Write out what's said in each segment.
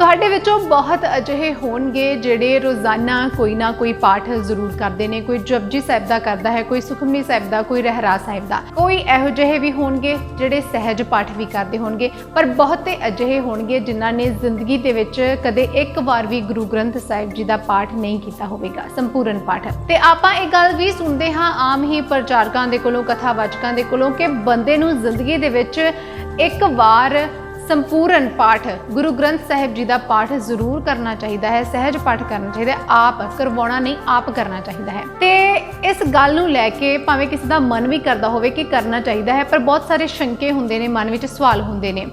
ਤੁਹਾਡੇ ਵਿੱਚੋਂ ਬਹੁਤ ਅਜਿਹੇ ਹੋਣਗੇ ਜਿਹੜੇ ਰੋਜ਼ਾਨਾ ਕੋਈ ਨਾ ਕੋਈ ਪਾਠ ਜ਼ਰੂਰ ਕਰਦੇ ਨੇ, ਕੋਈ ਜਪਜੀ ਸਾਹਿਬ ਦਾ ਕਰਦਾ ਹੈ, ਕੋਈ ਸੁਖਮਨੀ ਸਾਹਿਬ ਦਾ, ਕੋਈ ਰਹਿਰਾ ਸਾਹਿਬ ਦਾ। ਕੋਈ ਇਹੋ ਜਿਹੇ ਵੀ ਹੋਣਗੇ ਜਿਹੜੇ ਸਹਿਜ ਪਾਠ ਵੀ ਕਰਦੇ ਹੋਣਗੇ, ਪਰ ਬਹੁਤੇ ਅਜਿਹੇ ਹੋਣਗੇ ਜਿਨ੍ਹਾਂ ਨੇ ਜ਼ਿੰਦਗੀ ਦੇ ਵਿੱਚ ਕਦੇ ਇੱਕ ਵਾਰ ਵੀ ਗੁਰੂ ਗ੍ਰੰਥ ਸਾਹਿਬ ਜੀ ਦਾ ਪਾਠ ਨਹੀਂ ਕੀਤਾ ਹੋਵੇਗਾ, ਸੰਪੂਰਨ ਪਾਠ। ਤੇ ਆਪਾਂ ਇਹ ਗੱਲ ਵੀ ਸੁਣਦੇ ਹਾਂ, ਆਮ ਹੀ ਪ੍ਰਚਾਰਕਾਂ ਦੇ ਕੋਲੋਂ, ਕਥਾਵਾਚਕਾਂ ਦੇ ਕੋਲੋਂ ਕਿ ਬੰਦੇ ਨੂੰ ਜ਼ਿੰਦਗੀ ਦੇ ਵਿੱਚ ਇੱਕ ਵਾਰ ਸੰਪੂਰਨ ਪਾਠ ਗੁਰੂ ਗ੍ਰੰਥ ਸਾਹਿਬ ਜੀ ਦਾ ਪਾਠ ਜ਼ਰੂਰ ਕਰਨਾ ਚਾਹੀਦਾ ਹੈ, ਸਹਿਜ ਪਾਠ ਕਰਨਾ ਚਾਹੀਦਾ ਆਪ ਕਰਵਾਉਣਾ ਨਹੀਂ, ਆਪ ਕਰਨਾ ਚਾਹੀਦਾ ਹੈ। ਤੇ ਇਸ ਗੱਲ ਨੂੰ ਲੈ ਕੇ ਭਾਵੇਂ ਕਿਸੇ ਦਾ ਮਨ ਵੀ ਕਰਦਾ ਹੋਵੇ ਕਿ ਕਰਨਾ ਚਾਹੀਦਾ ਹੈ, ਪਰ ਬਹੁਤ ਸਾਰੇ ਸ਼ੰਕੇ ਹੁੰਦੇ ਨੇ, ਮਨ ਵਿੱਚ ਸਵਾਲ ਹੁੰਦੇ ਨੇ।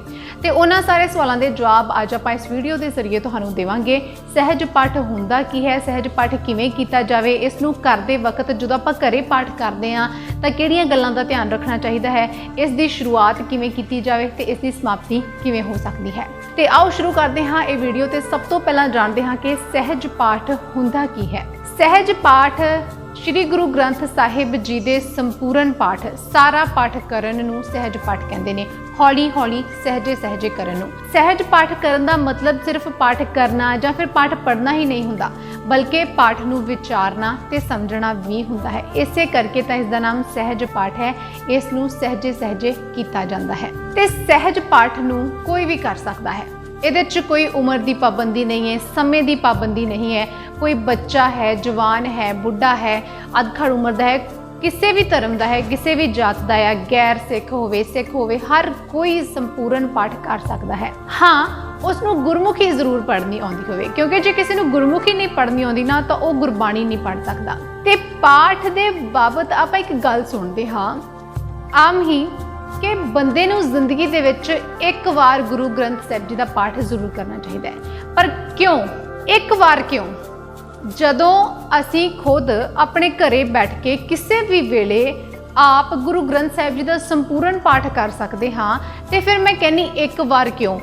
ਤੇ ਉਹਨਾਂ ਸਾਰੇ ਸਵਾਲਾਂ ਦੇ ਜਵਾਬ ਅੱਜ ਆਪਾਂ ਇਸ ਵੀਡੀਓ ਦੇ ਜ਼ਰੀਏ ਤੁਹਾਨੂੰ ਦੇਵਾਂਗੇ। ਸਹਿਜ ਪਾਠ ਹੁੰਦਾ ਕੀ ਹੈ? ਸਹਿਜ ਪਾਠ ਕਿਵੇਂ ਕੀਤਾ ਜਾਵੇ? ਇਸ ਨੂੰ ਕਰਦੇ ਵਕਤ ਜਦੋਂ ਆਪਾਂ ਘਰੇ ਪਾਠ ਕਰਦੇ ਹਾਂ, ਤਾਂ ਕਿਹੜੀਆਂ ਗੱਲਾਂ ਦਾ ਧਿਆਨ ਰੱਖਣਾ ਚਾਹੀਦਾ ਹੈ? ਇਸ ਦੀ ਸ਼ੁਰੂਆਤ ਕਿਵੇਂ ਕੀਤੀ ਜਾਵੇ ਤੇ ਇਸ ਦੀ ਸਮਾਪਤੀ ਕਿਵੇਂ ਹੋ ਸਕਦੀ ਹੈ? ਤੇ ਆਓ ਸ਼ੁਰੂ ਕਰਦੇ ਹਾਂ ਇਹ ਵੀਡੀਓ ਤੇ ਸਭ ਤੋਂ ਪਹਿਲਾਂ ਜਾਣਦੇ ਹਾਂ ਕਿ ਸਹਿਜ ਪਾਠ ਹੁੰਦਾ ਕੀ ਹੈ। ਸਹਿਜ ਪਾਠ ਸ੍ਰੀ ਗੁਰੂ ਗ੍ਰੰਥ ਸਾਹਿਬ ਜੀ ਦੇ ਸੰਪੂਰਨ ਪਾਠ, ਸਾਰਾ ਪਾਠ ਕਰਨ ਨੂੰ ਸਹਿਜ ਪਾਠ ਕਹਿੰਦੇ ਨੇ। ਹੌਲੀ ਹੌਲੀ ਸਹਜੇ ਸਹਜੇ ਕਰਨ ਨੂੰ। ਸਹਿਜ ਪਾਠ ਕਰਨ ਦਾ ਮਤਲਬ ਸਿਰਫ ਪਾਠ ਕਰਨਾ ਜਾਂ ਫਿਰ ਪਾਠ ਪੜ੍ਹਨਾ ਹੀ ਨਹੀਂ ਹੁੰਦਾ, ਬਲਕਿ ਪਾਠ ਨੂੰ ਵਿਚਾਰਨਾ ਤੇ ਸਮਝਣਾ ਵੀ ਹੁੰਦਾ ਹੈ। ਇਸੇ ਕਰਕੇ ਤਾਂ ਇਸ ਦਾ ਨਾਮ ਸਹਿਜ ਪਾਠ ਹੈ। ਇਸ ਨੂੰ ਸਹਿਜੇ ਸਹਿਜੇ ਕੀਤਾ ਜਾਂਦਾ ਹੈ ਤੇ ਸਹਿਜ ਪਾਠ ਨੂੰ ਕੋਈ ਵੀ ਕਰ ਸਕਦਾ ਹੈ। ਇਹਦੇ 'ਚ ਕੋਈ ਉਮਰ ਦੀ ਪਾਬੰਦੀ ਨਹੀਂ ਹੈ, ਸਮੇਂ ਦੀ ਪਾਬੰਦੀ ਨਹੀਂ ਹੈ। ਕੋਈ ਬੱਚਾ ਹੈ, ਜਵਾਨ ਹੈ, ਬੁੱਢਾ ਹੈ, ਅਧਖੜ ਉਮਰ ਦਾ ਹੈ ਕਿਸੇ ਵੀ ਧਰਮ ਦਾ ਹੈ, ਕਿਸੇ ਵੀ ਜਾਤ ਦਾ ਹੈ, ਗੈਰ ਸਿੱਖ ਹੋਵੇ ਸਿੱਖ ਹੋਵੇ, ਹਰ ਕੋਈ ਸੰਪੂਰਨ ਪਾਠ ਕਰ ਸਕਦਾ ਹੈ। ਹਾਂ ਉਸ ਨੂੰ ਗੁਰਮੁਖੀ ਜ਼ਰੂਰ ਪੜ੍ਹਨੀ ਆਉਂਦੀ ਹੋਵੇ, ਕਿਉਂਕਿ ਜੇ ਕਿਸੇ ਨੂੰ ਗੁਰਮੁਖੀ ਨਹੀਂ ਪੜ੍ਹਨੀ ਆਉਂਦੀ ਨਾ, ਤਾਂ ਉਹ ਗੁਰਬਾਣੀ ਨਹੀਂ ਪੜ੍ਹ ਸਕਦਾ। ਤੇ ਪਾਠ ਦੇ ਬਾਬਤ ਆਪਾਂ ਇੱਕ ਗੱਲ ਸੁਣਦੇ ਹਾਂ। ਆਮ ਹੀ ਕਿ ਬੰਦੇ ਨੂੰ ਜ਼ਿੰਦਗੀ ਦੇ ਵਿੱਚ ਇੱਕ ਵਾਰ ਗੁਰੂ ਗ੍ਰੰਥ ਸਾਹਿਬ ਜੀ ਦਾ ਪਾਠ ਜ਼ਰੂਰ ਕਰਨਾ ਚਾਹੀਦਾ ਹੈ। ਪਰ ਕਿਉਂ? ਇੱਕ ਵਾਰ ਕਿਉਂ? ਜਦੋਂ ਅਸੀਂ ਖੁਦ ਆਪਣੇ ਘਰੇ ਬੈਠ ਕੇ ਕਿਸੇ ਵੀ ਵੇਲੇ ਆਪ ਗੁਰੂ ਗ੍ਰੰਥ ਸਾਹਿਬ ਜੀ ਦਾ ਸੰਪੂਰਨ ਪਾਠ ਕਰ ਸਕਦੇ ਹਾਂ, ਤੇ ਫਿਰ ਮੈਂ ਕਹਿੰਨੀ ਇੱਕ ਵਾਰ ਕਿਉਂ?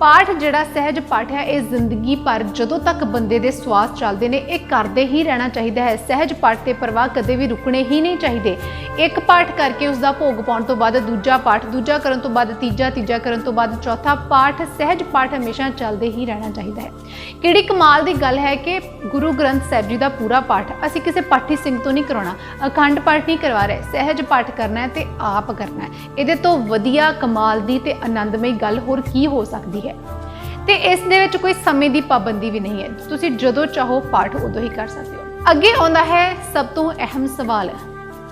ਪਾਠ ਜਿਹੜਾ ਸਹਿਜ ਪਾਠ ਹੈ, ਇਹ ਜ਼ਿੰਦਗੀ ਭਰ ਜਦੋਂ ਤੱਕ ਬੰਦੇ ਦੇ ਸਵਾਸ ਚੱਲਦੇ ਨੇ, ਇਹ ਕਰਦੇ ਹੀ ਰਹਿਣਾ ਚਾਹੀਦਾ ਹੈ। ਸਹਿਜ ਪਾਠ ਤੇ ਪ੍ਰਵਾਹ ਕਦੇ ਵੀ ਰੁਕਣੇ ਹੀ ਨਹੀਂ ਚਾਹੀਦੇ। ਇੱਕ ਪਾਠ ਕਰਕੇ ਉਸ ਦਾ ਭੋਗ ਪਾਉਣ ਤੋਂ ਬਾਅਦ ਦੂਜਾ ਪਾਠ, ਦੂਜਾ ਕਰਨ ਤੋਂ ਬਾਅਦ ਤੀਜਾ ਤੀਜਾ ਕਰਨ ਤੋਂ ਬਾਅਦ ਚੌਥਾ ਪਾਠ, ਸਹਿਜ ਪਾਠ ਹਮੇਸ਼ਾ ਚੱਲਦੇ ਹੀ ਰਹਿਣਾ ਚਾਹੀਦਾ ਹੈ। ਕਿਹੜੀ ਕਮਾਲ ਦੀ ਗੱਲ ਹੈ ਕਿ ਗੁਰੂ ਗ੍ਰੰਥ ਸਾਹਿਬ ਜੀ ਦਾ ਪੂਰਾ ਪਾਠ ਅਸੀਂ ਕਿਸੇ ਪਾਠੀ ਸਿੰਘ ਤੋਂ ਨਹੀਂ ਕਰਾਉਣਾ। ਅਖੰਡ ਪਾਠ ਨਹੀਂ ਕਰਵਾ ਰਹੇ, ਸਹਿਜ ਪਾਠ ਕਰਨਾ ਹੈ ਤੇ ਆਪ ਕਰਨਾ ਹੈ। ਇਹਦੇ ਤੋਂ ਵਧੀਆ ਕਮਾਲ ਦੀ ਤੇ ਆਨੰਦਮਈ ਗੱਲ ਹੋਰ ਕੀ ਹੋ ਸਕਦੀ ਹੈ? ਤੇ ਇਸ ਦੇ ਵਿੱਚ ਕੋਈ ਸਮੇਂ ਦੀ ਪਾਬੰਦੀ ਵੀ ਨਹੀਂ ਹੈ। ਤੁਸੀਂ ਜਦੋਂ ਚਾਹੋ ਪਾਠ ਉਦੋਂ ਹੀ ਕਰ ਸਕਦੇ ਹੋ। ਅੱਗੇ ਆਉਂਦਾ ਹੈ, ਸਭ ਤੋਂ ਅਹਿਮ ਸਵਾਲ,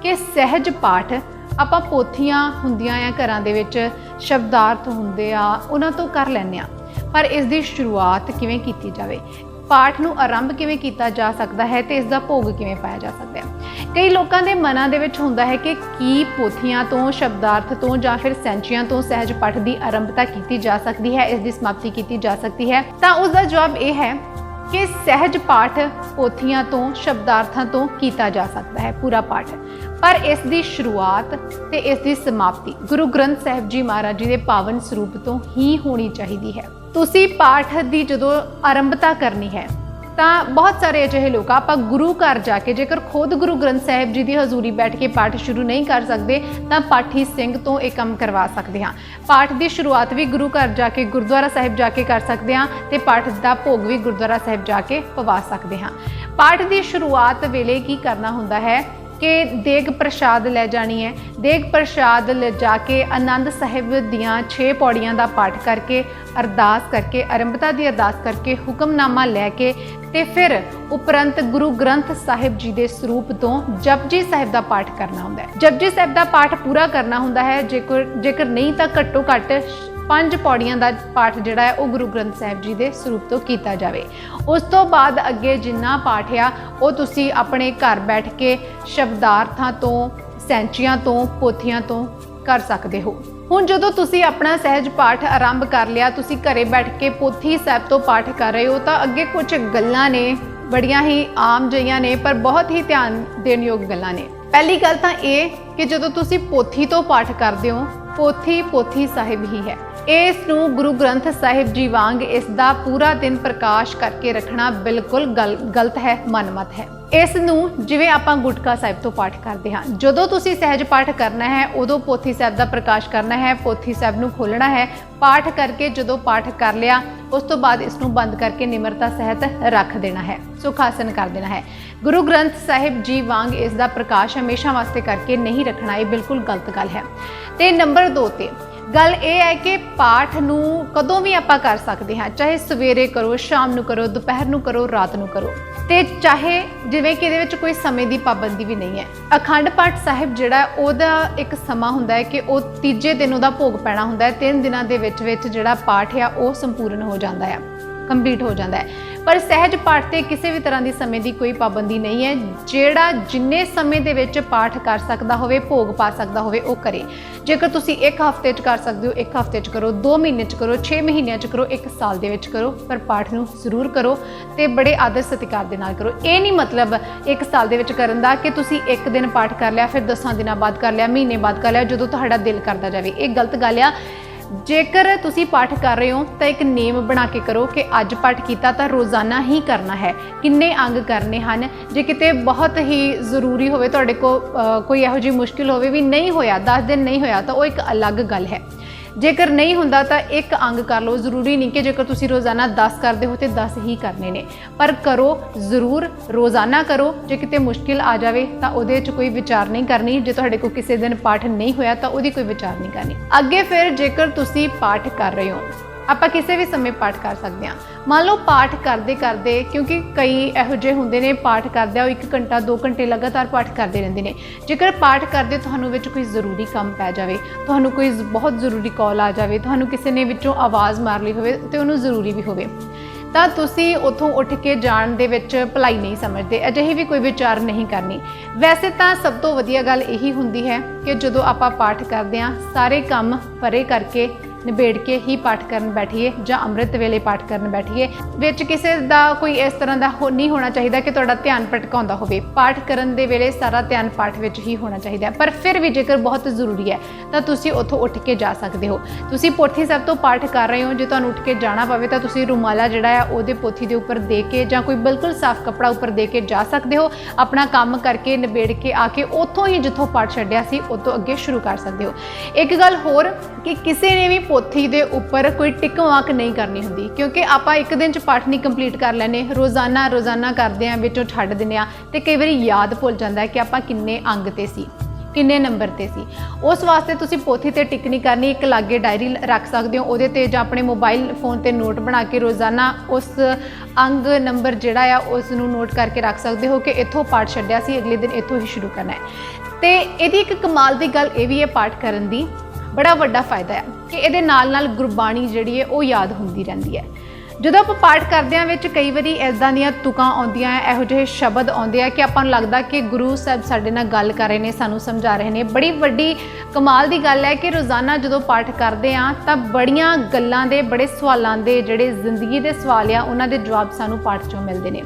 ਕਿ ਸਹਿਜ ਪਾਠ ਆਪਾਂ ਪੋਥੀਆਂ ਹੁੰਦੀਆਂ ਆ ਘਰਾਂ ਦੇ ਵਿੱਚ ਸ਼ਬਦਾਰਥ ਹੁੰਦੇ ਆ, ਉਹਨਾਂ ਤੋਂ ਕਰ ਲੈਂਦੇ ਆ ਪਰ ਇਸ ਦੀ ਸ਼ੁਰੂਆਤ ਕਿਵੇਂ ਕੀਤੀ ਜਾਵੇ? ਪਾਠ ਨੂੰ ਆਰੰਭ ਕਿਵੇਂ ਕੀਤਾ ਜਾ ਸਕਦਾ ਹੈ ਤੇ ਇਸ ਦਾ ਭੋਗ ਕਿਵੇਂ ਪਾਇਆ ਜਾ ਸਕਦਾ ਹੈ? ਕਈ ਲੋਕਾਂ ਦੇ ਮਨਾਂ ਦੇ ਵਿੱਚ ਹੁੰਦਾ ਹੈ ਕਿ ਕੀ ਪੋਥੀਆਂ ਤੋਂ, ਸ਼ਬਦਾਰਥ ਤੋਂ ਜਾਂ ਫਿਰ ਸੈਂਚੀਆਂ ਤੋਂ ਸਹਿਜ ਪਾਠ ਦੀ ਆਰੰਭਤਾ ਕੀਤੀ ਜਾ ਸਕਦੀ ਹੈ, ਇਸ ਦੀ ਸਮਾਪਤੀ ਕੀਤੀ ਜਾ ਸਕਦੀ ਹੈ? ਤਾਂ ਉਸ ਦਾ ਜਵਾਬ ਇਹ ਹੈ ਕਿ ਸਹਿਜ ਪਾਠ ਪੋਥੀਆਂ ਤੋਂ, ਸ਼ਬਦਾਰਥਾਂ ਤੋਂ ਕੀਤਾ ਜਾ ਸਕਦਾ ਹੈ, ਪੂਰਾ ਪਾਠ। ਪਰ ਇਸ ਦੀ ਸ਼ੁਰੂਆਤ ਤੇ ਇਸ ਦੀ ਸਮਾਪਤੀ ਗੁਰੂ ਗ੍ਰੰਥ ਸਾਹਿਬ ਜੀ ਮਹਾਰਾਜ ਜੀ ਦੇ ਪਾਵਨ ਸਰੂਪ ਤੋਂ ਹੀ ਹੋਣੀ ਚਾਹੀਦੀ ਹੈ। ਤੁਸੀਂ ਪਾਠ ਦੀ ਜਦੋਂ ਆਰੰਭਤਾ ਕਰਨੀ ਹੈ, ਤਾਂ ਬਹੁਤ ਸਾਰੇ ਅਜਿਹੇ ਲੋਕ ਆਪਾਂ ਗੁਰੂ ਘਰ ਜਾ ਕੇ ਜੇਕਰ ਖੁਦ ਗੁਰੂ ਗ੍ਰੰਥ ਸਾਹਿਬ ਜੀ ਦੀ ਹਜ਼ੂਰੀ ਬੈਠ ਕੇ ਪਾਠ ਸ਼ੁਰੂ ਨਹੀਂ ਕਰ ਸਕਦੇ, ਤਾਂ ਪਾਠੀ ਸਿੰਘ ਤੋਂ ਇਹ ਕੰਮ ਕਰਵਾ ਸਕਦੇ ਹਾਂ। ਪਾਠ ਦੀ ਸ਼ੁਰੂਆਤ ਵੀ ਗੁਰੂ ਘਰ ਜਾ ਕੇ, ਗੁਰਦੁਆਰਾ ਸਾਹਿਬ ਜਾ ਕੇ ਕਰ ਸਕਦੇ ਹਾਂ ਤੇ ਪਾਠ ਦਾ ਭੋਗ ਵੀ ਗੁਰਦੁਆਰਾ ਸਾਹਿਬ ਜਾ ਕੇ ਪਵਾ ਸਕਦੇ ਹਾਂ। ਪਾਠ ਦੀ ਸ਼ੁਰੂਆਤ ਵੇਲੇ ਕੀ ਕਰਨਾ ਹੁੰਦਾ ਹੈ? ਕਿ ਦੇਗ ਪ੍ਰਸ਼ਾਦ ਲੈ ਜਾਣੀ ਹੈ। ਦੇਗ ਪ੍ਰਸ਼ਾਦ ਲੈ ਜਾ ਕੇ ਆਨੰਦ ਸਾਹਿਬ ਦੀਆਂ 6 ਪੌੜੀਆਂ ਦਾ ਪਾਠ ਕਰਕੇ, ਅਰਦਾਸ ਕਰਕੇ, ਆਰੰਭਤਾ ਦੀ ਅਰਦਾਸ ਕਰਕੇ ਹੁਕਮਨਾਮਾ ਲੈ ਕੇ ਤੇ ਫਿਰ ਉਪਰੰਤ ਗੁਰੂ ਗ੍ਰੰਥ ਸਾਹਿਬ ਜੀ ਦੇ ਸਰੂਪ ਤੋਂ ਜਪਜੀ ਸਾਹਿਬ ਦਾ ਪਾਠ ਕਰਨਾ ਹੁੰਦਾ ਹੈ। ਜਪਜੀ ਸਾਹਿਬ ਦਾ ਪਾਠ ਪੂਰਾ ਕਰਨਾ ਹੁੰਦਾ ਹੈ। ਜੇਕਰ ਜੇਕਰ ਨਹੀਂ ਤਾਂ ਘੱਟੋ ਘੱਟ ਪੰਜ ਪੌੜੀਆਂ ਦਾ ਪਾਠ ਜਿਹੜਾ ਹੈ ਉਹ ਗੁਰੂ ਗ੍ਰੰਥ ਸਾਹਿਬ ਜੀ ਦੇ ਸਰੂਪ ਤੋਂ ਕੀਤਾ ਜਾਵੇ। ਉਸ ਤੋਂ ਬਾਅਦ ਅੱਗੇ ਜਿੰਨਾ ਪਾਠ ਆ, ਉਹ ਤੁਸੀਂ ਆਪਣੇ ਘਰ ਬੈਠ ਕੇ ਸ਼ਬਦਾਰਥਾਂ ਤੋਂ, ਸੈਂਚੀਆਂ ਤੋਂ, ਪੋਥੀਆਂ ਤੋਂ ਕਰ ਸਕਦੇ ਹੋ। ਹੁਣ ਜਦੋਂ ਤੁਸੀਂ ਆਪਣਾ ਸਹਿਜ ਪਾਠ ਆਰੰਭ ਕਰ ਲਿਆ, ਤੁਸੀਂ ਘਰੇ ਬੈਠ ਕੇ ਪੋਥੀ ਸਾਹਿਬ ਤੋਂ ਪਾਠ ਕਰ ਰਹੇ ਹੋ, ਤਾਂ ਅੱਗੇ ਕੁਝ ਗੱਲਾਂ ਨੇ, ਬੜੀਆਂ ਹੀ ਆਮ ਜਿਹੀਆਂ ਨੇ, ਪਰ ਬਹੁਤ ਹੀ ਧਿਆਨ ਦੇਣ ਯੋਗ ਗੱਲਾਂ ਨੇ। ਪਹਿਲੀ ਗੱਲ ਤਾਂ ਇਹ ਕਿ ਜਦੋਂ ਤੁਸੀਂ ਪੋਥੀ ਤੋਂ ਪਾਠ ਕਰਦੇ ਹੋ, ਪੋਥੀ ਪੋਥੀ ਸਾਹਿਬ ਹੀ ਹੈ। ਇਸ ਨੂੰ ਗੁਰੂ ਗ੍ਰੰਥ ਸਾਹਿਬ ਜੀ ਵਾਂਗ ਇਸ ਦਾ ਪੂਰਾ ਦਿਨ ਪ੍ਰਕਾਸ਼ ਕਰਕੇ ਰੱਖਣਾ ਬਿਲਕੁਲ ਗਲ- ਗਲਤ ਹੈ, ਮਨਮਤ ਹੈ। ਇਸ ਨੂੰ ਜਿਵੇਂ ਆਪਾਂ ਗੁਟਕਾ ਸਾਹਿਬ ਤੋਂ ਪਾਠ ਕਰਦੇ ਹਾਂ, ਜਦੋਂ ਤੁਸੀਂ ਸਹਿਜ ਪਾਠ ਕਰਨਾ ਹੈ, ਉਦੋਂ ਪੋਥੀ ਸਾਹਿਬ ਦਾ ਪ੍ਰਕਾਸ਼ ਕਰਨਾ ਹੈ, ਪੋਥੀ ਸਾਹਿਬ ਨੂੰ ਖੋਲਣਾ ਹੈ, ਪਾਠ ਕਰਕੇ ਜਦੋਂ ਪਾਠ ਕਰ ਲਿਆ, ਉਸ ਤੋਂ ਬਾਅਦ ਇਸ ਨੂੰ ਬੰਦ ਕਰਕੇ ਨਿਮਰਤਾ ਸਹਿਤ ਰੱਖ ਦੇਣਾ ਹੈ ਸੁਖ ਆਸਨ ਕਰ ਦੇਣਾ ਹੈ। ਗੁਰੂ ਗ੍ਰੰਥ ਸਾਹਿਬ ਜੀ ਵਾਂਗ ਇਸ ਦਾ ਪ੍ਰਕਾਸ਼ ਹਮੇਸ਼ਾ ਵਾਸਤੇ ਕਰਕੇ ਨਹੀਂ ਰੱਖਣਾ, ਇਹ ਬਿਲਕੁਲ ਗਲਤ ਗੱਲ ਹੈ। ਤੇ ਨੰਬਰ 2 ਤੇ ਗੱਲ ਇਹ ਹੈ ਕਿ ਪਾਠ ਨੂੰ ਕਦੋਂ ਵੀ ਆਪਾਂ ਕਰ ਸਕਦੇ ਹਾਂ, ਚਾਹੇ ਸਵੇਰੇ ਕਰੋ, ਸ਼ਾਮ ਨੂੰ ਕਰੋ, ਦੁਪਹਿਰ ਨੂੰ ਕਰੋ, ਰਾਤ ਨੂੰ ਕਰੋ। ਤੇ ਚਾਹੇ ਜਿਵੇਂ ਕਿ ਇਹਦੇ ਵਿੱਚ ਕੋਈ ਸਮੇਂ ਦੀ ਪਾਬੰਦੀ ਵੀ ਨਹੀਂ ਹੈ। ਅਖੰਡ ਪਾਠ ਸਾਹਿਬ ਜਿਹੜਾ ਉਹਦਾ ਇੱਕ ਸਮਾਂ ਹੁੰਦਾ ਹੈ ਕਿ ਉਹ ਤੀਜੇ ਦਿਨ ਉਹਦਾ ਭੋਗ ਪੈਣਾ ਹੁੰਦਾ ਹੈ, ਤਿੰਨ ਦਿਨਾਂ ਦੇ ਵਿੱਚ ਵਿੱਚ ਜਿਹੜਾ ਪਾਠ ਆ, ਉਹ ਸੰਪੂਰਨ ਹੋ ਜਾਂਦਾ ਹੈ। ਕੰਪਲੀਟ ਹੋ ਜਾਂਦਾ ਹੈ। ਪਰ ਸਹਿਜ ਪਾਠ ਤੇ ਕਿਸੇ ਵੀ ਤਰ੍ਹਾਂ ਦੀ ਸਮੇਂ ਦੀ ਕੋਈ ਪਾਬੰਦੀ ਨਹੀਂ ਹੈ। ਜਿਹੜਾ ਜਿੰਨੇ ਸਮੇਂ ਦੇ ਵਿੱਚ ਪਾਠ ਕਰ ਸਕਦਾ ਹੋਵੇ, ਭੋਗ ਪਾ ਸਕਦਾ ਹੋਵੇ, ਉਹ ਕਰੇ। ਜੇਕਰ ਤੁਸੀਂ ਇੱਕ ਹਫ਼ਤੇ 'ਚ ਕਰ ਸਕਦੇ ਹੋ, ਇੱਕ ਹਫ਼ਤੇ 'ਚ ਕਰੋ 2 ਮਹੀਨੇ 'ਚ ਕਰੋ 6 ਮਹੀਨਿਆਂ 'ਚ ਕਰੋ, ਇੱਕ ਸਾਲ ਦੇ ਵਿੱਚ ਕਰੋ, ਪਰ ਪਾਠ ਨੂੰ ਜ਼ਰੂਰ ਕਰੋ ਤੇ ਬੜੇ ਆਦਰ ਸਤਿਕਾਰ ਦੇ ਨਾਲ ਕਰੋ। ਇਹ ਨਹੀਂ ਮਤਲਬ ਇੱਕ ਸਾਲ ਦੇ ਵਿੱਚ ਕਰਨ ਦਾ ਕਿ ਤੁਸੀਂ ਇੱਕ ਦਿਨ ਪਾਠ ਕਰ ਲਿਆ, ਫਿਰ 10 ਦਿਨਾਂ ਬਾਅਦ ਕਰ ਲਿਆ, ਮਹੀਨੇ ਬਾਅਦ ਕਰ ਲਿਆ, ਜਦੋਂ ਤੁਹਾਡਾ ਦਿਲ ਕਰਦਾ ਜਾਵੇ। ਇਹ ਗਲਤ ਗੱਲ ਆ। ਜੇਕਰ ਤੁਸੀਂ ਪਾਠ ਕਰ ਰਹੇ ਹੋ, ਤਾਂ ਇੱਕ ਨੇਮ ਬਣਾ ਕੇ ਕਰੋ ਕਿ ਅੱਜ ਪਾਠ ਕੀਤਾ ਤਾਂ ਰੋਜ਼ਾਨਾ ਹੀ ਕਰਨਾ ਹੈ। ਕਿੰਨੇ ਅੰਗ ਕਰਨੇ ਹਨ? ਜੇ ਕਿਤੇ ਬਹੁਤ ਹੀ ਜ਼ਰੂਰੀ ਹੋਵੇ, ਤੁਹਾਡੇ ਕੋ ਕੋਈ ਇਹੋ ਜਿਹੀ ਮੁਸ਼ਕਿਲ ਹੋਵੇ ਵੀ ਨਹੀਂ ਹੋਇਆ 10 ਦਿਨ ਨਹੀਂ ਹੋਇਆ, ਤਾਂ ਉਹ ਇੱਕ ਅਲੱਗ ਗੱਲ ਹੈ। ਜੇਕਰ ਨਹੀਂ ਹੁੰਦਾ ਤਾਂ ਇੱਕ ਅੰਗ ਕਰ ਲਓ, ਜ਼ਰੂਰੀ ਨਹੀਂ ਕਿ ਜੇਕਰ ਤੁਸੀਂ ਰੋਜ਼ਾਨਾ 10 ਕਰਦੇ ਹੋ ਤੇ 10 ਹੀ ਕਰਨੇ ਨੇ। ਪਰ ਕਰੋ, ਜ਼ਰੂਰ ਰੋਜ਼ਾਨਾ ਕਰੋ। ਜੇ ਕਿਤੇ ਮੁਸ਼ਕਿਲ ਆ ਜਾਵੇ ਤਾਂ ਉਹਦੇ 'ਚ ਕੋਈ ਵਿਚਾਰ ਨਹੀਂ ਕਰਨੀ। ਜੇ ਤੁਹਾਡੇ ਕੋਲ ਕਿਸੇ ਦਿਨ ਪਾਠ ਨਹੀਂ ਹੋਇਆ ਤਾਂ ਉਹਦੀ ਕੋਈ ਵਿਚਾਰ ਨਹੀਂ ਕਰਨੀ। ਅੱਗੇ ਫਿਰ ਜੇਕਰ ਤੁਸੀਂ ਪਾਠ ਕਰ ਰਹੇ ਹੋ ਆਪਾਂ ਕਿਸੇ ਵੀ ਸਮੇਂ ਪਾਠ ਕਰ ਸਕਦੇ ਹਾਂ। ਮੰਨ ਲਓ ਪਾਠ ਕਰਦੇ ਕਰਦੇ, ਕਿਉਂਕਿ ਕਈ ਇਹੋ ਜਿਹੇ ਹੁੰਦੇ ਨੇ ਪਾਠ ਕਰਦੇ ਆ, ਉਹ 1 ਘੰਟਾ 2 ਘੰਟੇ ਲਗਾਤਾਰ ਪਾਠ ਕਰਦੇ ਰਹਿੰਦੇ ਨੇ। ਜੇਕਰ ਪਾਠ ਕਰਦੇ ਤੁਹਾਨੂੰ ਵਿੱਚ ਕੋਈ ਜ਼ਰੂਰੀ ਕੰਮ ਪੈ ਜਾਵੇ, ਤੁਹਾਨੂੰ ਕੋਈ ਬਹੁਤ ਜ਼ਰੂਰੀ ਕਾਲ ਆ ਜਾਵੇ, ਤੁਹਾਨੂੰ ਕਿਸੇ ਨੇ ਵਿੱਚੋਂ ਆਵਾਜ਼ ਮਾਰ ਲਈ ਹੋਵੇ, ਤੇ ਉਹਨੂੰ ਜ਼ਰੂਰੀ ਵੀ ਹੋਵੇ। ਤਾਂ ਤੁਸੀਂ ਉੱਥੋਂ ਉੱਠ ਕੇ ਜਾਣ ਦੇ ਵਿੱਚ ਭਲਾਈ ਨਹੀਂ ਸਮਝਦੇ, ਅਜਿਹੀ ਵੀ ਕੋਈ ਵਿਚਾਰ ਨਹੀਂ ਕਰਨੀ। ਵੈਸੇ ਤਾਂ ਸਭ ਤੋਂ ਵਧੀਆ ਗੱਲ ਇਹੀ ਹੁੰਦੀ ਹੈ ਕਿ ਜਦੋਂ ਆਪਾਂ ਪਾਠ ਕਰਦੇ ਹਾਂ, ਸਾਰੇ ਕੰਮ ਪਰੇ ਕਰਕੇ ਨਿਬੇੜ ਕੇ ਹੀ ਪਾਠ ਕਰਨ ਬੈਠੀਏ ਜਾਂ ਅੰਮ੍ਰਿਤ ਵੇਲੇ ਪਾਠ ਕਰਨ ਬੈਠੀਏ, ਵਿੱਚ ਕਿਸੇ ਦਾ ਕੋਈ ਇਸ ਤਰ੍ਹਾਂ ਦਾ ਹੋ- ਨਹੀਂ ਹੋਣਾ ਚਾਹੀਦਾ ਕਿ ਤੁਹਾਡਾ ਧਿਆਨ ਭਟਕਾਉਂਦਾ ਹੋਵੇ। ਪਾਠ ਕਰਨ ਦੇ ਵੇਲੇ ਸਾਰਾ ਧਿਆਨ ਪਾਠ ਵਿੱਚ ਹੀ ਹੋਣਾ ਚਾਹੀਦਾ ਪਰ ਫਿਰ ਵੀ ਜੇਕਰ ਬਹੁਤ ਜ਼ਰੂਰੀ ਹੈ, ਤਾਂ ਤੁਸੀਂ ਉੱਥੋਂ ਉੱਠ ਕੇ ਜਾ ਸਕਦੇ ਹੋ। ਤੁਸੀਂ ਪੋਥੀ ਸਾਹਿਬ ਤੋਂ ਪਾਠ ਕਰ ਰਹੇ ਹੋ, ਜੇ ਤੁਹਾਨੂੰ ਉੱਠ ਕੇ ਜਾਣਾ ਪਵੇ, ਤਾਂ ਤੁਸੀਂ ਰੁਮਾਲਾ ਜਿਹੜਾ ਆ, ਉਹਦੇ ਪੋਥੀ ਦੇ ਉੱਪਰ ਦੇ ਕੇ ਜਾਂ ਕੋਈ ਬਿਲਕੁਲ ਸਾਫ਼ ਕੱਪੜਾ ਉੱਪਰ ਦੇ ਕੇ ਜਾ ਸਕਦੇ ਹੋ। ਆਪਣਾ ਕੰਮ ਕਰਕੇ ਨਿਬੇੜ ਕੇ ਆ ਕੇ ਉੱਥੋਂ ਹੀ ਜਿੱਥੋਂ ਪਾਠ ਛੱਡਿਆ ਸੀ ਉਤੋਂ ਅੱਗੇ ਸ਼ੁਰੂ ਕਰ ਸਕਦੇ ਹੋ। ਇੱਕ ਗੱਲ ਹੋਰ ਕਿ ਕਿਸੇ ਨੇ ਵੀ ਪੋਥੀ ਦੇ ਉੱਪਰ ਕੋਈ ਟਿਕ ਵਾਕ ਨਹੀਂ ਕਰਨੀ ਹੁੰਦੀ, ਕਿਉਂਕਿ ਆਪਾਂ ਇੱਕ ਦਿਨ ਚ ਪਾਠ ਨਹੀਂ ਕੰਪਲੀਟ ਕਰ ਲੈਨੇ ਰੋਜ਼ਾਨਾ ਰੋਜ਼ਾਨਾ ਕਰਦੇ ਆਂ ਵਿੱਚੋਂ ਛੱਡ ਦਿੰਦੇ ਆ ਤੇ ਕਈ ਵਾਰੀ ਯਾਦ ਭੁੱਲ ਜਾਂਦਾ ਹੈ ਕਿ ਆਪਾਂ ਕਿੰਨੇ ਅੰਗ ਤੇ ਸੀ, ਕਿੰਨੇ ਨੰਬਰ ਤੇ ਸੀ। ਉਸ ਵਾਸਤੇ ਤੁਸੀਂ ਪੋਥੀ ਤੇ ਟਿਕ ਨਹੀਂ ਕਰਨੀ, ਇੱਕ ਲਾਗੇ ਡਾਇਰੀ ਰੱਖ ਸਕਦੇ ਹੋ, ਉਹਦੇ ਤੇ ਜਾਂ ਆਪਣੇ ਮੋਬਾਈਲ ਫੋਨ ਤੇ ਨੋਟ ਬਣਾ ਕੇ ਰੋਜ਼ਾਨਾ ਉਸ ਅੰਗ, ਨੰਬਰ ਜਿਹੜਾ ਆ ਉਸ ਨੂੰ ਨੋਟ ਕਰਕੇ ਰੱਖ ਸਕਦੇ ਹੋ ਕਿ ਇੱਥੋਂ ਪਾਠ ਛੱਡਿਆ ਸੀ, ਅਗਲੇ ਦਿਨ ਇੱਥੋਂ ਹੀ ਸ਼ੁਰੂ ਕਰਨਾ ਹੈ। ਤੇ ਇਹਦੀ ਇੱਕ ਕਮਾਲ ਦੀ ਗੱਲ ਇਹ ਵੀ ਹੈ ਪਾਠ ਕਰਨ ਦੀ ਬੜਾ ਵੱਡਾ ਫਾਇਦਾ ਹੈ ਕਿ ਇਹਦੇ ਨਾਲ ਨਾਲ ਗੁਰਬਾਣੀ ਜਿਹੜੀ ਹੈ ਉਹ ਯਾਦ ਹੁੰਦੀ ਰਹਿੰਦੀ ਹੈ। ਜਦੋਂ ਆਪਾਂ ਪਾਠ ਕਰਦਿਆਂ ਵਿੱਚ ਕਈ ਵਾਰੀ ਐਦਾਂ ਦੀਆਂ ਤੁਕਾਂ ਆਉਂਦੀਆਂ ਹੈ ਇਹੋ ਜਿਹੇ ਸ਼ਬਦ ਆਉਂਦੇ ਆ ਕਿ ਆਪਾਂ ਨੂੰ ਲੱਗਦਾ ਕਿ ਗੁਰੂ ਸਾਹਿਬ ਸਾਡੇ ਨਾਲ ਗੱਲ ਕਰ ਰਹੇ ਨੇ, ਸਾਨੂੰ ਸਮਝਾ ਰਹੇ ਨੇ। ਬੜੀ ਵੱਡੀ ਕਮਾਲ ਦੀ ਗੱਲ ਹੈ ਕਿ ਰੋਜ਼ਾਨਾ ਜਦੋਂ ਪਾਠ ਕਰਦੇ ਆ ਤਾਂ ਬੜੀਆਂ ਗੱਲਾਂ ਦੇ, ਬੜੇ ਸਵਾਲਾਂ ਦੇ, ਜਿਹੜੇ ਜ਼ਿੰਦਗੀ ਦੇ ਸਵਾਲ ਆ, ਉਹਨਾਂ ਦੇ ਜਵਾਬ ਸਾਨੂੰ ਪਾਠ ਚੋਂ ਮਿਲਦੇ ਨੇ।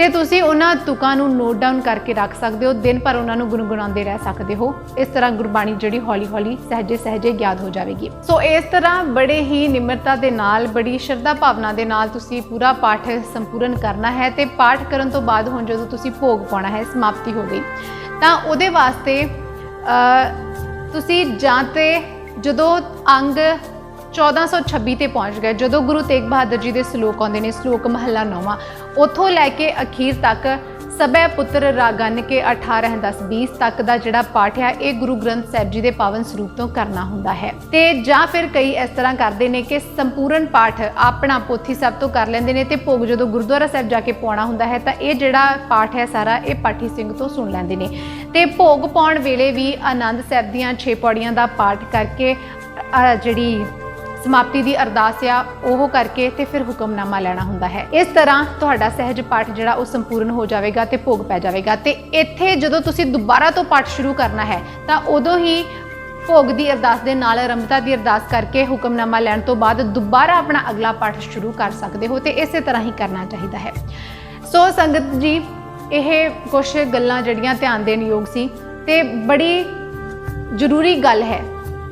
ਤੇ ਤੁਸੀਂ ਉਹਨਾਂ ਤੁਕਾਂ ਨੂੰ ਨੋਟ ਡਾਊਨ ਕਰਕੇ ਰੱਖ ਸਕਦੇ ਹੋ, ਦਿਨ ਭਰ ਉਹਨਾਂ ਨੂੰ ਗੁੰਗੁਣਾਉਂਦੇ ਰਹਿ ਸਕਦੇ ਹੋ। ਇਸ ਤਰ੍ਹਾਂ ਗੁਰਬਾਣੀ ਜਿਹੜੀ ਹੌਲੀ-ਹੌਲੀ ਸਹਜੇ ਸਹਜੇ ਯਾਦ ਹੋ ਜਾਵੇਗੀ। ਸੋ ਇਸ ਤਰ੍ਹਾਂ ਬੜੇ ਹੀ ਨਿਮਰਤਾ ਦੇ ਨਾਲ, ਬੜੀ ਸ਼ਰਧਾ ਭਾਵਨਾ ਦੇ ਨਾਲ ਤੁਸੀਂ ਪੂਰਾ ਪਾਠ ਸੰਪੂਰਨ ਕਰਨਾ ਹੈ ਤੇ ਪਾਠ ਕਰਨ ਤੋਂ ਬਾਅਦ ਹੁਣ ਜਦੋਂ ਤੁਸੀਂ ਭੋਗ ਪਾਉਣਾ ਹੈ, ਸਮਾਪਤੀ ਹੋ ਗਈ। ਤਾਂ ਉਹਦੇ ਵਾਸਤੇ ਤੁਸੀਂ ਜਾਂ ਤੇ ਜਦੋਂ ਅੰਗ 1426 ਤੇ ਪਹੁੰਚ ਗਏ। ਜਦੋਂ ਗੁਰੂ ਤੇਗ ਬਹਾਦਰ ਜੀ ਦੇ ਸ਼ਲੋਕ ਆਉਂਦੇ ਨੇ, ਸ਼ਲੋਕ ਮਹੱਲਾ 9ਵਾਂ ਉੱਥੋਂ ਲੈ ਕੇ ਅਖੀਰ ਤੱਕ ਸਬੈ ਪੁੱਤਰ ਰਾਗਨ ਕੇ 18 10 20 ਤੱਕ ਦਾ ਜਿਹੜਾ ਪਾਠ ਹੈ, ਇਹ ਗੁਰੂ ਗ੍ਰੰਥ ਸਾਹਿਬ ਜੀ ਦੇ ਪਾਵਨ ਸਰੂਪ ਤੋਂ ਕਰਨਾ ਹੁੰਦਾ ਹੈ। ਤੇ ਜਾਂ ਫਿਰ ਕਈ ਇਸ ਤਰ੍ਹਾਂ ਕਰਦੇ ਨੇ ਕਿ ਸੰਪੂਰਨ ਪਾਠ ਆਪਣਾ ਪੋਥੀ ਸਾਹਿਬ ਤੋਂ ਕਰ ਲੈਂਦੇ ਨੇ ਤੇ ਭੋਗ ਜਦੋਂ ਗੁਰਦੁਆਰਾ ਸਾਹਿਬ ਜਾ ਕੇ ਪਾਉਣਾ ਹੁੰਦਾ ਹੈ, ਤਾਂ ਇਹ ਜਿਹੜਾ ਪਾਠ ਹੈ ਸਾਰਾ ਇਹ ਪਾਠੀ ਸਿੰਘ ਤੋਂ ਸੁਣ ਲੈਂਦੇ ਨੇ। ਤੇ ਭੋਗ ਪਾਉਣ ਵੇਲੇ ਵੀ ਆਨੰਦ ਸਾਹਿਬ ਦੀਆਂ 6 ਪੌੜੀਆਂ ਦਾ ਪਾਠ ਕਰਕੇ ਜਿਹੜੀ ਸਮਾਪਤੀ ਦੀ ਅਰਦਾਸ ਆ, ਉਹ ਕਰਕੇ ਤੇ ਫਿਰ ਹੁਕਮਨਾਮਾ ਲੈਣਾ ਹੁੰਦਾ ਹੈ। ਇਸ ਤਰ੍ਹਾਂ ਤੁਹਾਡਾ ਸਹਿਜ ਪਾਠ ਜਿਹੜਾ ਉਹ ਸੰਪੂਰਨ ਹੋ ਜਾਵੇਗਾ ਤੇ ਭੋਗ ਪੈ ਜਾਵੇਗਾ। ਤੇ ਇੱਥੇ ਜਦੋਂ ਤੁਸੀਂ ਦੁਬਾਰਾ ਤੋਂ ਪਾਠ ਸ਼ੁਰੂ ਕਰਨਾ ਹੈ, ਤਾਂ ਉਦੋਂ ਹੀ ਭੋਗ ਦੀ ਅਰਦਾਸ ਦੇ ਨਾਲ ਆਰੰਭਤਾ ਦੀ ਅਰਦਾਸ ਕਰਕੇ ਹੁਕਮਨਾਮਾ ਲੈਣ ਤੋਂ ਬਾਅਦ ਦੁਬਾਰਾ ਆਪਣਾ ਅਗਲਾ ਪਾਠ ਸ਼ੁਰੂ ਕਰ ਸਕਦੇ ਹੋ ਤੇ ਇਸੇ ਤਰ੍ਹਾਂ ਹੀ ਕਰਨਾ ਚਾਹੀਦਾ ਹੈ। ਸੋ ਸੰਗਤ ਜੀ, ਇਹ ਕੁਝ ਗੱਲਾਂ ਜਿਹੜੀਆਂ ਧਿਆਨ ਦੇਣ ਯੋਗ ਸੀ ਤੇ ਬੜੀ ਜ਼ਰੂਰੀ ਗੱਲ ਹੈ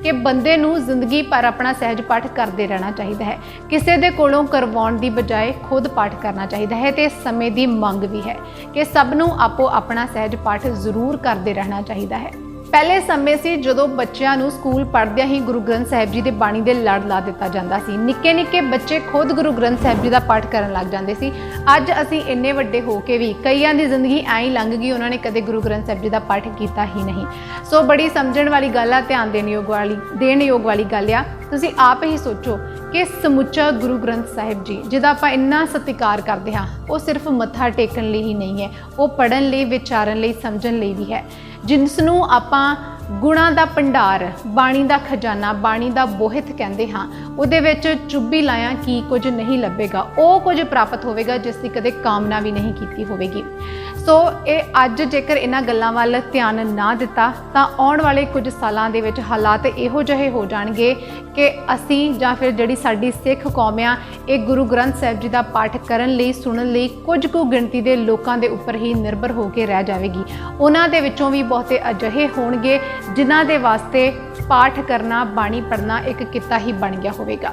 ਕਿ ਬੰਦੇ ਨੂੰ ਜ਼ਿੰਦਗੀ ਭਰ ਆਪਣਾ ਸਹਿਜ ਪਾਠ ਕਰਦੇ ਰਹਿਣਾ ਚਾਹੀਦਾ ਹੈ। ਕਿਸੇ ਦੇ ਕੋਲੋਂ ਕਰਵਾਉਣ ਦੀ ਬਜਾਏ ਖੁਦ ਪਾਠ ਕਰਨਾ ਚਾਹੀਦਾ ਹੈ ਤੇ ਸਮੇਂ ਦੀ ਮੰਗ ਵੀ ਹੈ ਕਿ ਸਭ ਨੂੰ ਆਪੋ ਆਪਣਾ ਸਹਿਜ ਪਾਠ ਜ਼ਰੂਰ ਕਰਦੇ ਰਹਿਣਾ ਚਾਹੀਦਾ ਹੈ। ਪਹਿਲੇ ਸਮੇਂ ਸੀ ਜਦੋਂ ਬੱਚਿਆਂ ਨੂੰ ਸਕੂਲ ਪੜ੍ਹਦਿਆਂ ਹੀ ਗੁਰੂ ਗ੍ਰੰਥ ਸਾਹਿਬ ਜੀ ਦੇ ਬਾਣੀ ਦੇ ਲੜ ਲਾ ਦਿੱਤਾ ਜਾਂਦਾ ਸੀ। ਨਿੱਕੇ ਨਿੱਕੇ ਬੱਚੇ ਖੁਦ ਗੁਰੂ ਗ੍ਰੰਥ ਸਾਹਿਬ ਜੀ ਦਾ ਪਾਠ ਕਰਨ ਲੱਗ ਜਾਂਦੇ ਸੀ। ਅੱਜ ਅਸੀਂ ਇੰਨੇ ਵੱਡੇ ਹੋ ਕੇ ਵੀ ਕਈਆਂ ਦੀ ਜ਼ਿੰਦਗੀ ਐਂ ਹੀ ਲੰਘ ਗਈ, ਉਹਨਾਂ ਨੇ ਕਦੇ ਗੁਰੂ ਗ੍ਰੰਥ ਸਾਹਿਬ ਜੀ ਦਾ ਪਾਠ ਕੀਤਾ ਹੀ ਨਹੀਂ। ਸੋ ਬੜੀ ਸਮਝਣ ਵਾਲੀ ਗੱਲ ਆ, ਧਿਆਨ ਦੇਣ ਯੋਗ ਵਾਲੀ ਦੇਣ ਯੋਗ ਵਾਲੀ ਗੱਲ ਆ। ਤੁਸੀਂ ਆਪ ਹੀ ਸੋਚੋ ਕਿ ਸਮੁੱਚਾ ਗੁਰੂ ਗ੍ਰੰਥ ਸਾਹਿਬ ਜੀ, ਜਿਹਦਾ ਆਪਾਂ ਇੰਨਾ ਸਤਿਕਾਰ ਕਰਦੇ ਹਾਂ, ਉਹ ਸਿਰਫ ਮੱਥਾ ਟੇਕਣ ਲਈ ਹੀ ਨਹੀਂ ਹੈ, ਉਹ ਪੜਨ ਲਈ, ਵਿਚਾਰਨ ਲਈ, ਸਮਝਣ ਲਈ ਵੀ ਹੈ। ਜਿਸ ਨੂੰ ਆਪਾਂ ਗੁਣਾ ਦਾ ਭੰਡਾਰ, ਬਾਣੀ ਦਾ ਖਜ਼ਾਨਾ, ਬਾਣੀ ਦਾ ਬੋਹਿਤ ਕਹਿੰਦੇ ਹਾਂ, ਉਹਦੇ ਵਿੱਚ ਚੁੱਭੀ ਲਾਇਆ ਕੀ ਕੁਝ ਨਹੀਂ ਲੱਭੇਗਾ, ਉਹ ਕੁਝ ਪ੍ਰਾਪਤ ਹੋਵੇਗਾ, ਜਿਸ ਦੀ ਕਦੇ ਕਾਮਨਾ ਵੀ ਨਹੀਂ ਕੀਤੀ ਹੋਵੇਗੀ। ਸੋ ਇਹ ਅੱਜ ਜੇਕਰ ਇਹਨਾਂ ਗੱਲਾਂ ਵੱਲ ਧਿਆਨ ਨਾ ਦਿੱਤਾ, ਤਾਂ ਆਉਣ ਵਾਲੇ ਕੁਝ ਸਾਲਾਂ ਦੇ ਵਿੱਚ ਹਾਲਾਤ ਇਹੋ ਜਿਹੇ ਹੋ ਜਾਣਗੇ ਕਿ ਅਸੀਂ ਜਾਂ ਫਿਰ ਜਿਹੜੀ ਸਾਡੀ ਸਿੱਖ ਕੌਮ ਆ, ਇਹ ਗੁਰੂ ਗ੍ਰੰਥ ਸਾਹਿਬ ਜੀ ਦਾ ਪਾਠ ਕਰਨ ਲਈ, ਸੁਣਨ ਲਈ ਕੁਝ ਕੁ ਗਿਣਤੀ ਦੇ ਲੋਕਾਂ ਦੇ ਉੱਪਰ ਹੀ ਨਿਰਭਰ ਹੋ ਕੇ ਰਹਿ ਜਾਵੇਗੀ। ਉਹਨਾਂ ਦੇ ਵਿੱਚੋਂ ਵੀ ਬਹੁਤੇ ਅਜਿਹੇ ਹੋਣਗੇ ਜਿਨ੍ਹਾਂ ਦੇ ਵਾਸਤੇ ਪਾਠ ਕਰਨਾ, ਬਾਣੀ ਪੜ੍ਹਨਾ ਇੱਕ ਕਿੱਤਾ ਹੀ ਬਣ ਗਿਆ ਹੋਵੇਗਾ।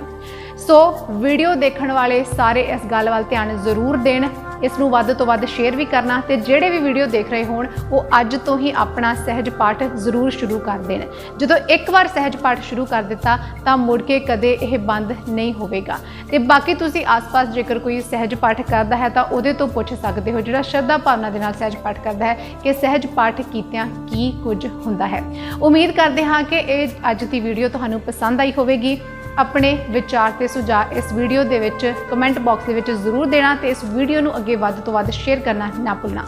ਸੋ, ਵੀਡੀਓ ਦੇਖਣ ਵਾਲੇ ਸਾਰੇ ਇਸ ਗੱਲ ਵੱਲ ਧਿਆਨ ਜ਼ਰੂਰ ਦੇਣ। ਇਸ ਨੂੰ ਵੱਧ ਤੋਂ ਵੱਧ ਸ਼ੇਅਰ ਵੀ ਕਰਨਾ ਤੇ ਜਿਹੜੇ ਵੀ ਵੀਡੀਓ ਦੇਖ ਰਹੇ ਹੋਣ, ਉਹ ਅੱਜ ਤੋਂ ਹੀ ਆਪਣਾ ਸਹਿਜ ਪਾਠ ਜ਼ਰੂਰ ਸ਼ੁਰੂ ਕਰ ਦੇਣ। ਜਦੋਂ ਇੱਕ ਵਾਰ ਸਹਿਜ ਪਾਠ ਸ਼ੁਰੂ ਕਰ ਦਿੱਤਾ, ਤਾਂ ਮੁੜ ਕੇ ਕਦੇ ਇਹ ਬੰਦ ਨਹੀਂ ਹੋਵੇਗਾ। ਤੇ ਬਾਕੀ ਤੁਸੀਂ ਆਸ-ਪਾਸ ਜੇਕਰ ਕੋਈ ਸਹਿਜ ਪਾਠ ਕਰਦਾ ਹੈ, ਤਾਂ ਉਹਦੇ ਤੋਂ ਪੁੱਛ ਸਕਦੇ ਹੋ। ਜਿਹੜਾ ਸ਼ਰਧਾ ਭਾਵਨਾ ਦੇ ਨਾਲ ਸਹਿਜ ਪਾਠ ਕਰਦਾ ਹੈ, ਕਿ ਸਹਿਜ ਪਾਠ ਕੀਤਿਆਂ ਕੀ ਕੁਝ ਹੁੰਦਾ ਹੈ। ਉਮੀਦ ਕਰਦੇ ਹਾਂ ਕਿ ਇਹ ਅੱਜ ਦੀ ਵੀਡੀਓ ਤੁਹਾਨੂੰ ਪਸੰਦ ਆਈ ਹੋਵੇਗੀ। ਆਪਣੇ ਵਿਚਾਰ ਤੇ ਸੁਝਾਅ ਇਸ ਵੀਡੀਓ ਦੇ ਵਿੱਚ ਕਮੈਂਟ ਬਾਕਸ ਦੇ ਵਿੱਚ ਜ਼ਰੂਰ ਦੇਣਾ ਤੇ ਇਸ ਵੀਡੀਓ ਨੂੰ ਅੱਗੇ ਵੱਧ ਤੋਂ ਵੱਧ ਸ਼ੇਅਰ ਕਰਨਾ ਨਾ ਭੁੱਲਣਾ।